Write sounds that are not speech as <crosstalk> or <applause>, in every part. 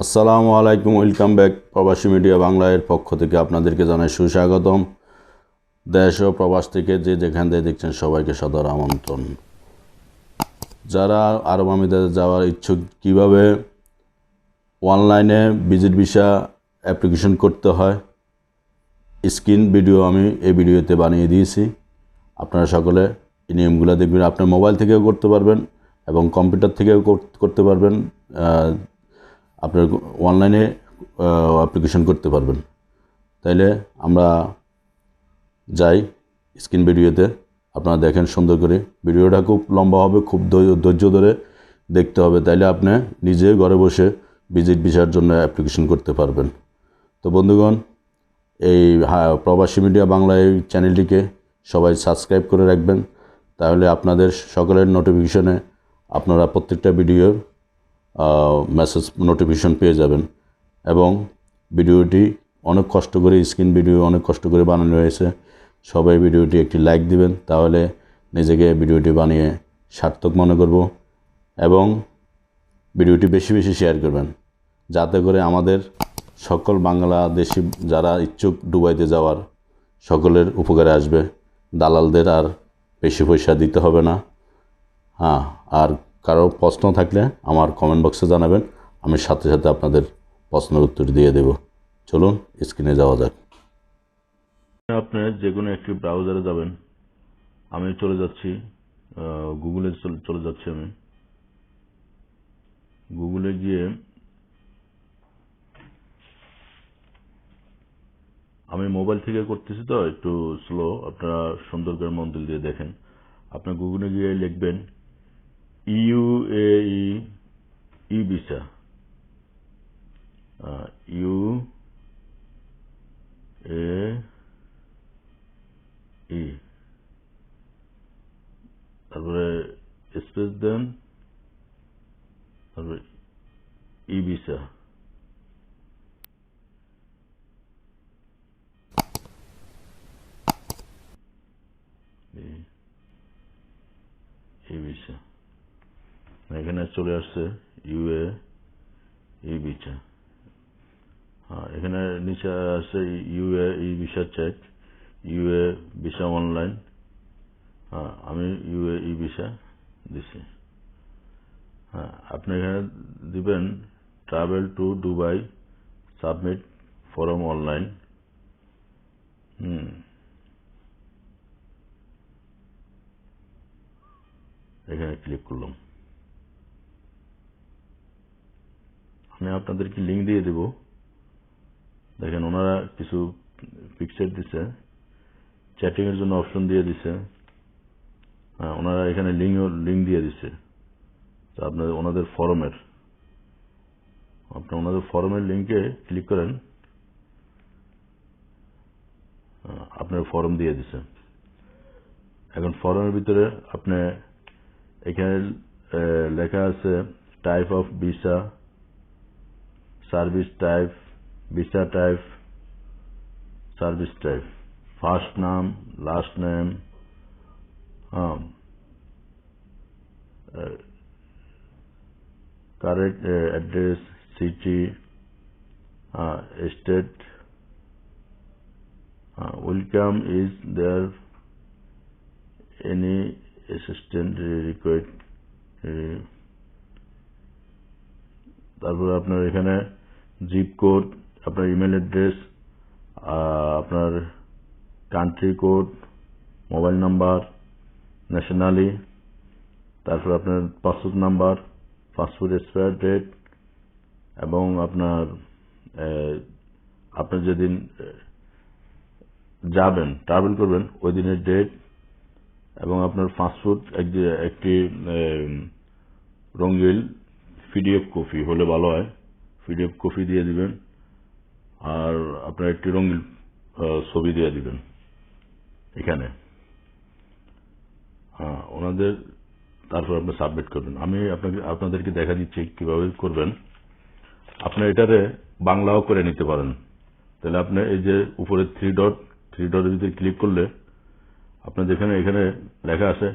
আসসালামু আলাইকুম, welcome back প্রবাসী মিডিয়া বাংলার পক্ষ থেকে আপনাদেরকে জানাই সুস্বাগতম। দেশ ও প্রবাস থেকে যে যেখান থেকে দেখছেন সবাইকে সদর আমন্ত্রণ। যারা আরব আমিরাতে যাওয়ার ইচ্ছুক, কীভাবে অনলাইনে ভিজিট ভিসা অ্যাপ্লিকেশন করতে হয়, স্ক্রিন ভিডিও আমি এই ভিডিওতে বানিয়ে দিয়েছি। আপনারা সকলে এই নিয়মগুলো দেখবেন। আপনার মোবাইল থেকেও করতে পারবেন এবং কম্পিউটার থেকেও করতে পারবেন। আপনার অনলাইনে অ্যাপ্লিকেশন করতে পারবেন। তাইলে আমরা যাই স্ক্রিন ভিডিওতে আপনারা দেখেন সুন্দর করে। ভিডিওটা খুব লম্বা হবে, খুব ধৈর্য ধরে দেখতে হবে। তাইলে আপনি নিজে ঘরে বসে ভিজিট ভিসার জন্য অ্যাপ্লিকেশন করতে পারবেন। তো বন্ধুগণ, এই প্রবাসী মিডিয়া বাংলা এই চ্যানেলটিকে সবাই সাবস্ক্রাইব করে রাখবেন। তাহলে আপনাদের সকলের নোটিফিকেশনে আপনারা প্রত্যেকটা ভিডিওর মেসেজ নোটিফিকেশন পেয়ে যাবেন। এবং ভিডিওটি অনেক কষ্ট করে স্ক্রিন ভিডিও অনেক কষ্ট করে বানানো হয়েছে। সবাই ভিডিওটি একটি লাইক দিবেন, তাহলে নিজেকে ভিডিওটি বানিয়ে সার্থক মনে করব এবং ভিডিওটি বেশি বেশি শেয়ার করবেন। যাতে করে আমাদের সকল বাংলাদেশি যারা ইচ্ছুক দুবাইতে যাওয়ার সকলের উপকারে আসবে। দালালদের আর বেশি পয়সা দিতে হবে না। হ্যাঁ আর কারও প্রশ্ন থাকলে আমার কমেন্ট বক্সে জানাবেন। আমি সাথে সাথে আপনাদের প্রশ্নের উত্তর দিয়ে দেব। চলুন স্ক্রিনে যাওয়া যাক। আপনি যে কোনো একটি ব্রাউজারে যাবেন। আমি চলে যাচ্ছি গুগলে চলে যাচ্ছি আমি। গুগলে গিয়ে আমি মোবাইল থেকে করতেছি তো, একটু স্লো আপনারা সুন্দর করে মন্দির দিয়ে দেখেন। আপনি গুগলে গিয়ে লিখবেন UAE e visa U A E তারপরে স্পেস দেন তারপরে ই ভিসা এই ভিসা এখানে চলে আসছে ইউএ ই ভিসা। হ্যাঁ এখানে নিচে আছে UA E visa check UA visa online. হ্যাঁ আমি ইউএ ই ভিসা দিছি। হ্যাঁ আপনি এখানে দিবেন travel to Dubai submit form online. হুম। এখানে ক্লিক করলাম। আমি আপনাদেরকে লিঙ্ক দিয়ে দেব। দেখেন ওনারা কিছু পিকচার দিছে চ্যাটিং এর জন্য অপশন দিয়ে দিছে। হ্যাঁ ওনারা এখানে লিঙ্ক লিঙ্ক দিয়ে দিছে। তো আপনাদের ওনাদের ফরমের আপনি ওনাদের ফরমের লিঙ্কে ক্লিক করেন। হ্যাঁ, আপনার ফর্ম দিয়ে দিছে। এখন ফর্মের ভিতরে আপনি এখানে লেখা আছে type of visa service type visa type service type first নাম last name correct address city state welcome is there any assistant required তারপরে আপনার এখানে জিপ কোড আপনার ইমেল অ্যাড্রেস আপনার country code mobile number nationality তারপর আপনার passport number passport expire date এবং আপনার আহ, আপনি যেদিন যাবেন ট্রাভেল করবেন ওই দিনের ডেট এবং আপনার পাসপোর্ট একটি রঙিন পিডিএফ কপি হলে ভালো হয়। পিডিএফ কপি দিয়ে দিবেন, আর আপনার একটি রঙিন ছবি দিয়ে দিবেন এখানে। হ্যাঁ ওনাদের, তারপর আপনি সাবমিট করবেন। আমি আপনাকে, আপনাদেরকে দেখা দিচ্ছি কীভাবে করবেন। আপনি এটারে বাংলাও করে নিতে পারেন। তাহলে আপনি এই যে উপরে থ্রি ডট থ্রি ডটের ভিতরে ক্লিক করলে আপনার যেখানে, এখানে লেখা আছে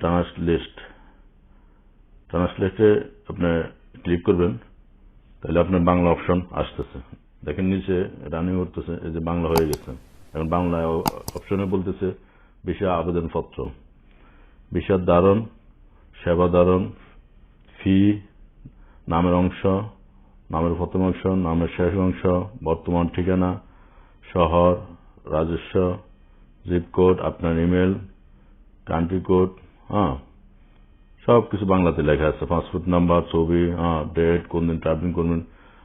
ট্রান্সলিস্ট ট্রান্সলেটে আপনি ক্লিক করবেন। তাহলে আপনার বাংলা অপশন আসতেছে। দেখেন নিচে রানিং করতেছে এই যে বাংলা হয়ে গেছে। এখন বাংলা অপশনে বলতেছে ভিসা আবেদনপত্র। ভিসার ধারণ, সেবা ধারণ ফি নামের অংশ, নামের প্রথম অংশ, নামের শেষ অংশ, বর্তমান ঠিকানা, শহর, রাজস্ব জিপ কোড আপনার ইমেল কান্ট্রি কোড হ্যাঁ সব কিছু বাংলাতে লেখা আছে। পাসপোর্ট নাম্বার ছবি হ্যাঁ ডেট কোন দিন ট্রাভেলিং করবেন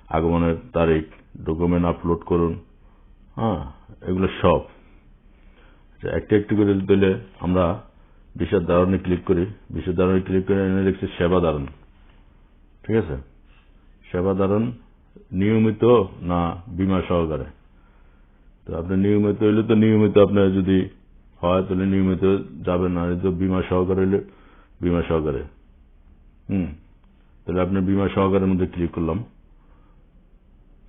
আগমনের তারিখ ডকুমেন্ট আপলোড করুন হ্যাঁ এগুলো সব। আচ্ছা, একটু একটু করে দিলে আমরা বিশেষ ধারণে ক্লিক করি। বিশেষ ধারণে ক্লিক করে এনে লিখছি সেবা ধারণ। ঠিক আছে? সেবা ধারণ নিয়মিত না বিমা সহকারে? তো আপনি নিয়মিত হইলে তো নিয়মিত আপনার যদি হয় তাহলে নিয়মিত যাবেন না বিমা সহকারে হইলে বিমা সহকারে। হুম। তাহলে আপনার বিমা সহকারের মধ্যে ক্লিক করলাম।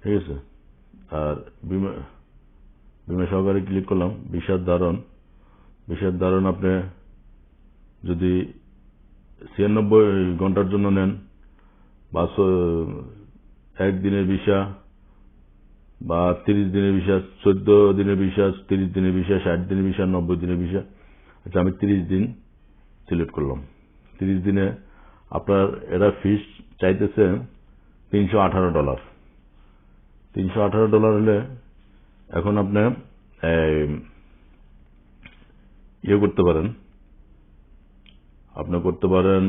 ঠিক আছে? আর বিমা বিমা সহকারে ক্লিক করলাম বিষাদ ধারণ। বিষাদ ধারণ আপনি যদি ছিয়ানব্বই ঘণ্টার জন্য নেন বা একদিনের ভিসা বা তিরিশ দিনের ভিসা চোদ্দ দিনের ভিসা তিরিশ দিনের ভিসা ষাট দিনের ভিসা নব্বই দিনের ভিসা আচ্ছা আমি তিরিশ দিন সিলেক্ট করলাম। তিরিশ দিনে আপনার এরা ফিস চাইতেছে তিনশো আঠারো ডলার তিনশো আঠারো ডলার হলে এখন আপনি ইয়ে করতে পারেন। আপনি করতে পারেন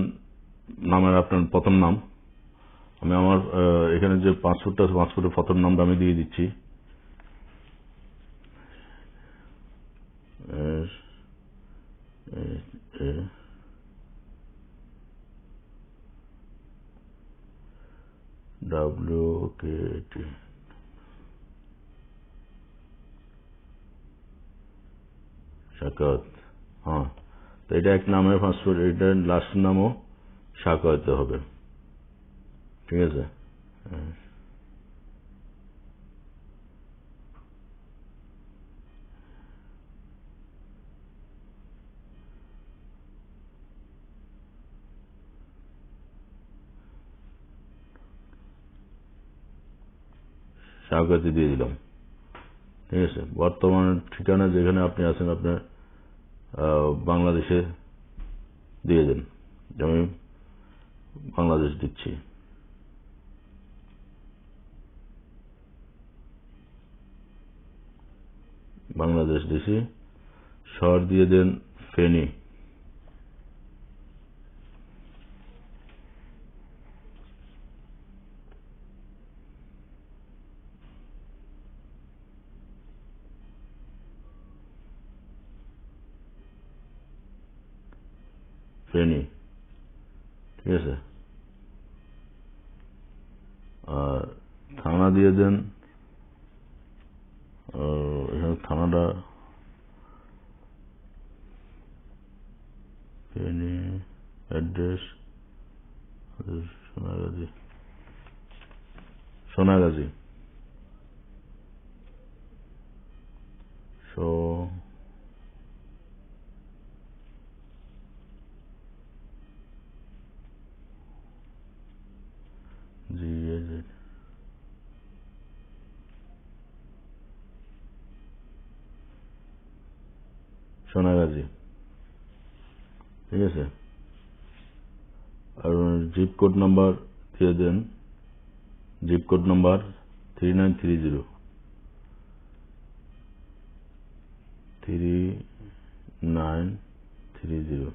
নামের আপনার প্রথম নাম। আমি আমার এখানে যে পাসপোর্টটা আছে পাসপোর্টের প্রথম নামটা আমি দিয়ে দিচ্ছি। ডাব্লিউ টি শাকাত হ্যাঁ। তো এটা এক নামের পাসপোর্ট এটা লাস্ট নামও শাকাতে হবে। ঠিক আছে? স্বাগত দিয়ে দিলাম। ঠিক আছে? বর্তমান ঠিকানা যেখানে আপনি আছেন আপনার বাংলাদেশে দিয়ে দেন। আমি বাংলাদেশ দিচ্ছি। বাংলাদেশ দিছি। শহর দিয়ে দেন ফেনী। ফেনী ঠিক আছে আর থানা দিয়ে দেন এখানে থানাটা ফেনী অ্যাড্রেস সোনাগাজী সোনাগাজী সো জি সোনাগাজী ঠিক আছে? আর জিপ কোড নাম্বার দিয়ে দেন। Zip code number three nine three zero three nine three zero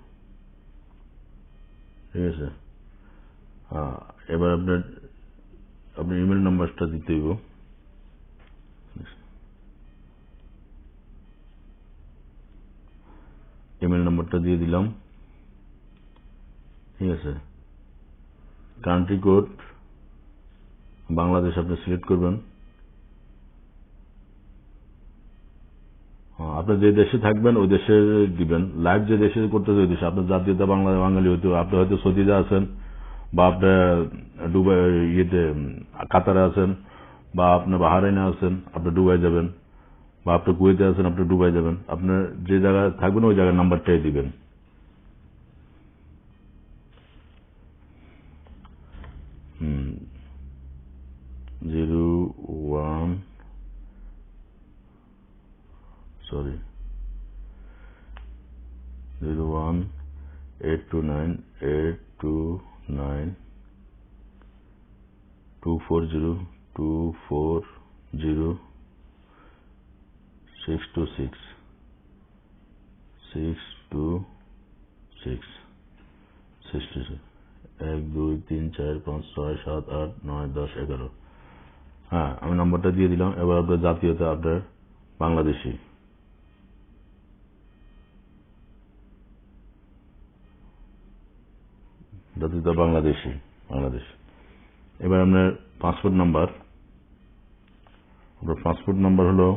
ঠিক আছে? হ্যাঁ এবার আপনার আপনার ইমেল নাম্বারটা দিতে হইব। ইমেল নাম্বারটা দিয়ে দিলাম। ঠিক আছে। কান্ট্রি কোড বাংলাদেশ আপনি সিলেক্ট করবেন। আপনি যে দেশে থাকবেন, ওই দেশে দিবেন। লাইভ যে দেশে করতেছে, ওই দেশে। আপনার জাতীয়তা বাংলা, বাঙালি হইতে আপনি হয়তো সৌদিতে আছেন। বা আপনার ডুবাই ইয়েতে কাতারে আছেন বা আপনার বাহারাইনে আছেন, আপনি ডুবাই যাবেন। বা আপনি কুয়েতে আছেন, আপনি ডুবাই যাবেন। আপনার যে জায়গায় থাকবেন, ওই জায়গার নাম্বারটাই দিবেন। Zero one, sorry, zero one, eight two nine, eight two এক, দুই, তিন, চার, পাঁচ, ছয়, সাত, আট, নয়, দশ, এগারো। হ্যাঁ আমি নম্বরটা দিয়ে দিলাম। এবার আপনার জাতীয়তা আপনার বাংলাদেশি। জাতীয়তা বাংলাদেশি, বাংলাদেশ। এবার আপনার পাসপোর্ট নাম্বার আপনার পাসপোর্ট নাম্বার হলো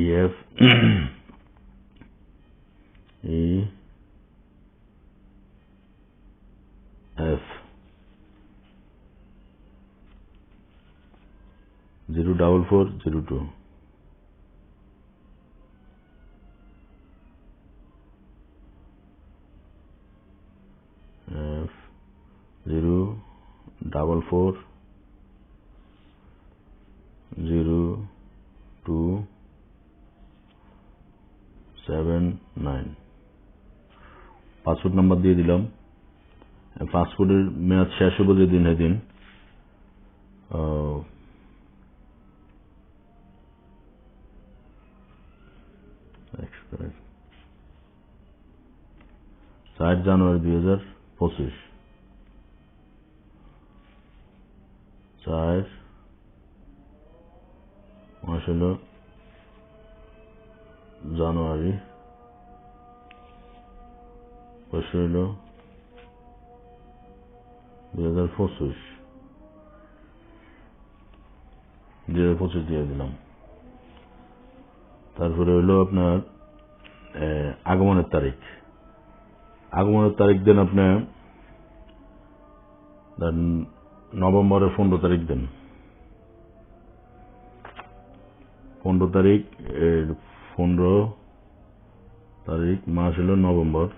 EF E F zero double four zero two zero double four zero two seven nine passport number দিয়ে দিলাম। পাসপোর্টের মেয়াদ শেষ হবে যেদিন সেদিন চার জানুয়ারি দুই হাজার পঁচিশ চার মাস হল জানুয়ারি বছর হল দুই হাজার পঁচিশ দুই হাজার পঁচিশ দিয়ে দিলাম তারপরে হইল আপনার আগমনের তারিখ আগমনের তারিখ দেন আপনি নভেম্বরের পনেরো তারিখ দেন। পনেরো তারিখ পনেরো তারিখ মাস হলো নভেম্বর।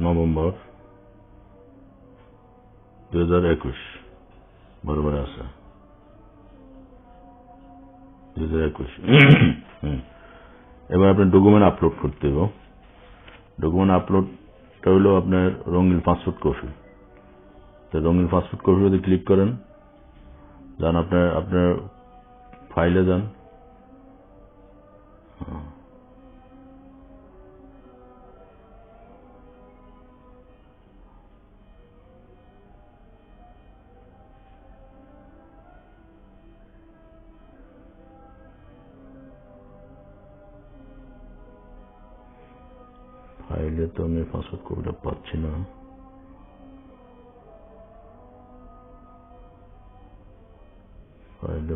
নভেম্বর দুই হাজার একুশ বরাবর আছে দুই হাজার একুশ। <clears throat> হুম। এবার আপনার ডকুমেন্ট আপলোড করতে হবে। ডকুমেন্ট আপলোডটা হলো আপনার রঙিন পাসপোর্ট কপি তো রঙিন পাসপোর্ট কফি যদি ক্লিক করেন। যান আপনার আপনার ফাইলে যান। হ্যাঁ। ফাইলে তো আমি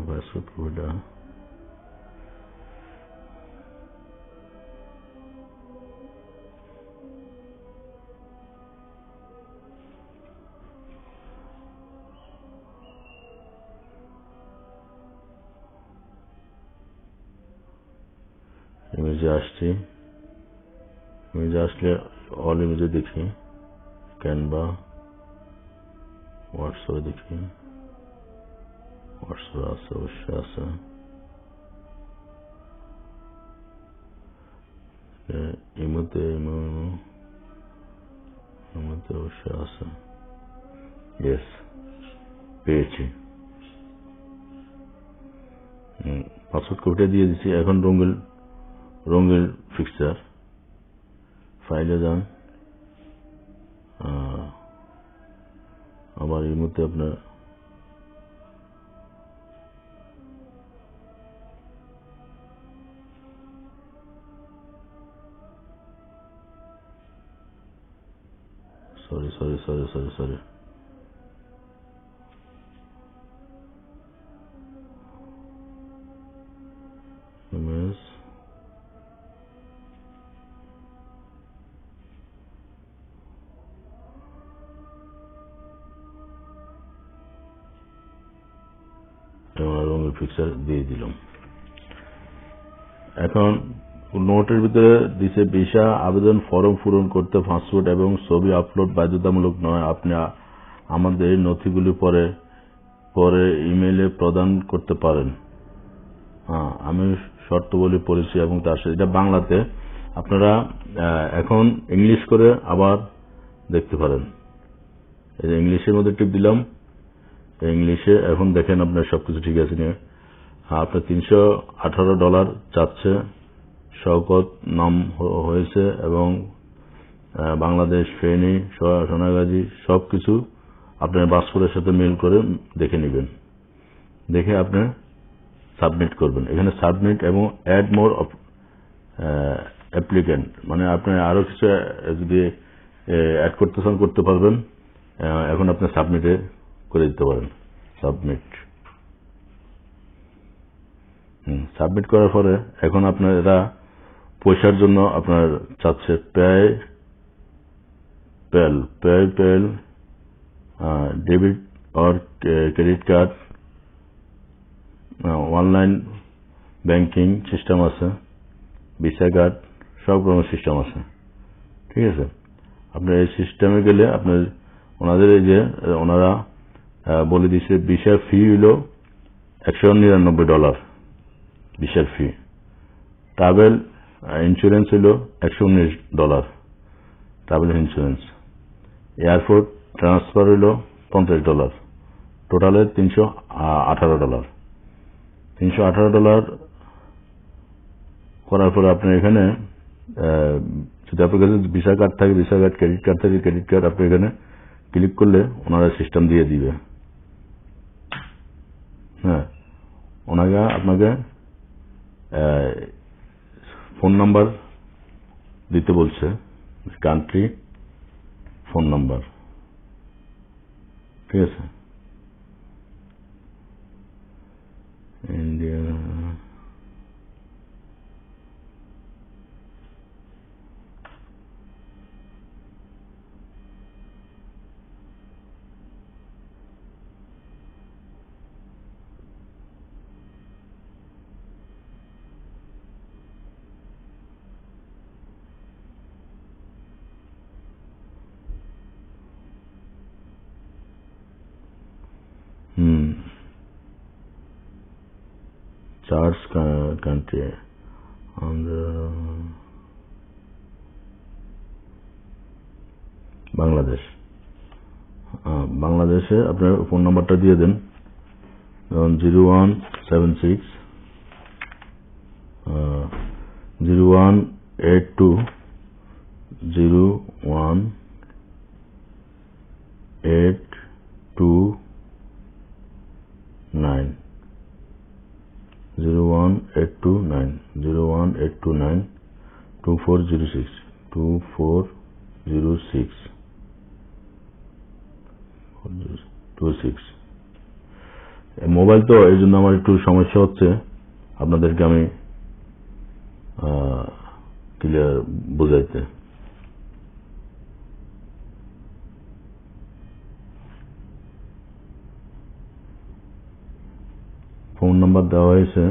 পাসওয়ার্ড কপিটা ইমেজে আসলে অল ইমেজে দেখি ক্যানভা হোয়াটসঅ্যাপে দেখি হোয়াটসঅ্যাপে আছে অবশ্যই আছে এ, ইমোতে ইমো ইমো ইমোতে অবশ্যই আছে ইয়েস পেয়েছি পাসওয়ার্ড কপিটা দিয়ে দিচ্ছি এখন রঙিল রঙের ফিক্সচার ফাইলে যান। আবার এর মধ্যে আপনার sorry sorry sorry sorry sorry নোটের ভিতরে দিছে ভিসা, আবেদন, ফর্ম পূরণ করতে পাসপোর্ট এবং ছবি আপলোড বাধ্যতামূলক নয়। আপনি আমাদের এই নথিগুলি পরে পরে ইমেইলে প্রদান করতে পারেন। হ্যাঁ আমি শর্তগুলি পড়েছি এবং তার সাথে এটা বাংলাতে। আপনারা এখন ইংলিশ করে আবার দেখতে পারেন। এই যে ইংলিশের মধ্যে টিপ দিলাম। ইংলিশে এখন দেখেন আপনার সবকিছু ঠিক আছে নিয়ে হ্যাঁ আপনার তিনশো আঠারো ডলার চাচ্ছে। শওকত নাম হয়েছে এবং বাংলাদেশ ফেনী সোনাগাজী সব কিছু আপনার পাসপোর্টের সাথে মিল করে দেখে নেবেন। দেখে আপনি সাবমিট করবেন। এখানে সাবমিট এবং অ্যাড মোর অ্যাপ্লিক্যান্ট মানে আপনি আরও কিছু যদি অ্যাড করতে চান, করতে পারবেন। এখন আপনি সাবমিটে করে দিতে পারেন। সাবমিট। সাবমিট করার পরে এখন আপনার পয়সার জন্য আপনার চাচ্ছে PayPal PayPal PayPal debit or credit card online banking system আছে ভিসা কার্ড সব রকমের সিস্টেম আছে, ঠিক আছে? আপনার এই সিস্টেমে গেলে আপনার, ওনাদের এই যে, ওনারা বলে দিচ্ছে ভিসার ফি হলো একশো নিরানব্বই ডলার ভিসার ফি ট্রাভেল ইন্স্যুরেন্স হলো একশো উনিশ dollar travel insurance airport transfer হলো পঞ্চাশ ডলার টোটালে তিনশো আঠারো ডলার তিনশো আঠারো ডলার করার পরে আপনি এখানে যদি আপনার কাছে ভিসা কার্ড থাকে ভিসা কার্ড ক্রেডিট কার্ড থাকে ক্রেডিট কার্ড আপনি এখানে ক্লিক করলে ওনারা সিস্টেম দিয়ে দিবে। হ্যাঁ ওনাকে আপনাকে ফোন নাম্বার দিতে বলছে কান্ট্রি ফোন নাম্বার। ঠিক আছে? India Ca- country on the Bangladesh আপনার ফোন নাম্বারটা দিয়ে দেন। Zero one seven six zero one eight two zero one eight two nine zero one eight two nine zero one eight two nine two four zero six two four zero six two six mobile তো এই জন্য আমার একটু সমস্যা হচ্ছে। আপনাদেরকে আমি clear বোঝাইতে। নাম্বার দেওয়া হয়েছে।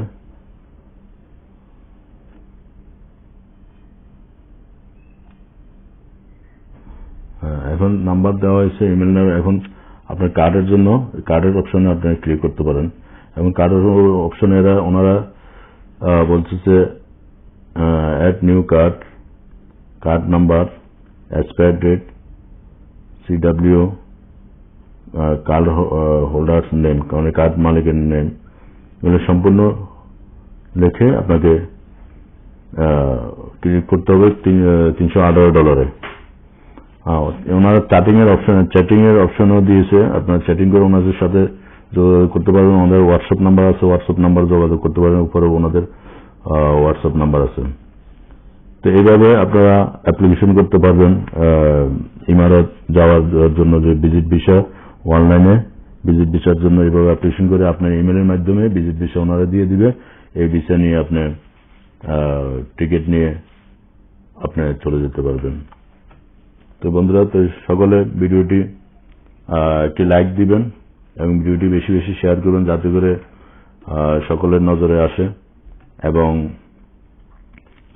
হ্যাঁ এখন নাম্বার দেওয়া হয়েছে ইমেল এখন আপনার কার্ডের জন্য কার্ডের অপশনে ক্লিক করতে পারেন। এবং কার্ডের অপশনে এরা, ওনারা বলছে যে add new card card number expire date CW card holder name card মালিকের নেম এগুলো সম্পূর্ণ লেখে আপনাকে ক্লিক করতে হবে তিনশো আঠারো ডলারে। ওনারা চ্যাটিং এর অপশন চ্যাটিং এর অপশনও দিয়েছে। আপনারা চ্যাটিং করে ওনাদের সাথে যোগাযোগ করতে পারবেন। ওনাদের হোয়াটসঅ্যাপ নাম্বার আছে হোয়াটসঅ্যাপ নাম্বার যোগাযোগ করতে পারবেন। উপরে ওনাদের হোয়াটসঅ্যাপ নাম্বার আছে। তো এইভাবে আপনারা অ্যাপ্লিকেশন করতে পারবেন ইমারত যাওয়ার জন্য যে ভিজিট ভিসা অনলাইনে ভিজিট ভিসার জন্য এইভাবে অ্যাপ্লিকেশন করে আপনার ইমেলের মাধ্যমে ভিজিট ভিসা ওনারা দিয়ে দিবে। এই ভিসা নিয়ে আপনি টিকিট নিয়ে আপনি চলে যেতে পারবেন। তো বন্ধুরা, তো সকলে ভিডিওটি একটি লাইক দিবেন এবং ভিডিওটি বেশি বেশি শেয়ার করবেন যাতে করে সকলের নজরে আসে এবং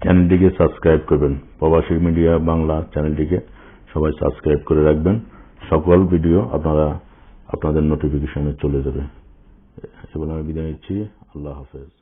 চ্যানেলটিকে সাবস্ক্রাইব করবেন। প্রবাসী মিডিয়া বাংলা চ্যানেলটিকে সবাই সাবস্ক্রাইব করে রাখবেন। সকল ভিডিও আপনারা আপনাদের নোটিফিকেশনে চলে যাবে। এবার আমি বিদায় নিচ্ছি। আল্লাহ হাফেজ।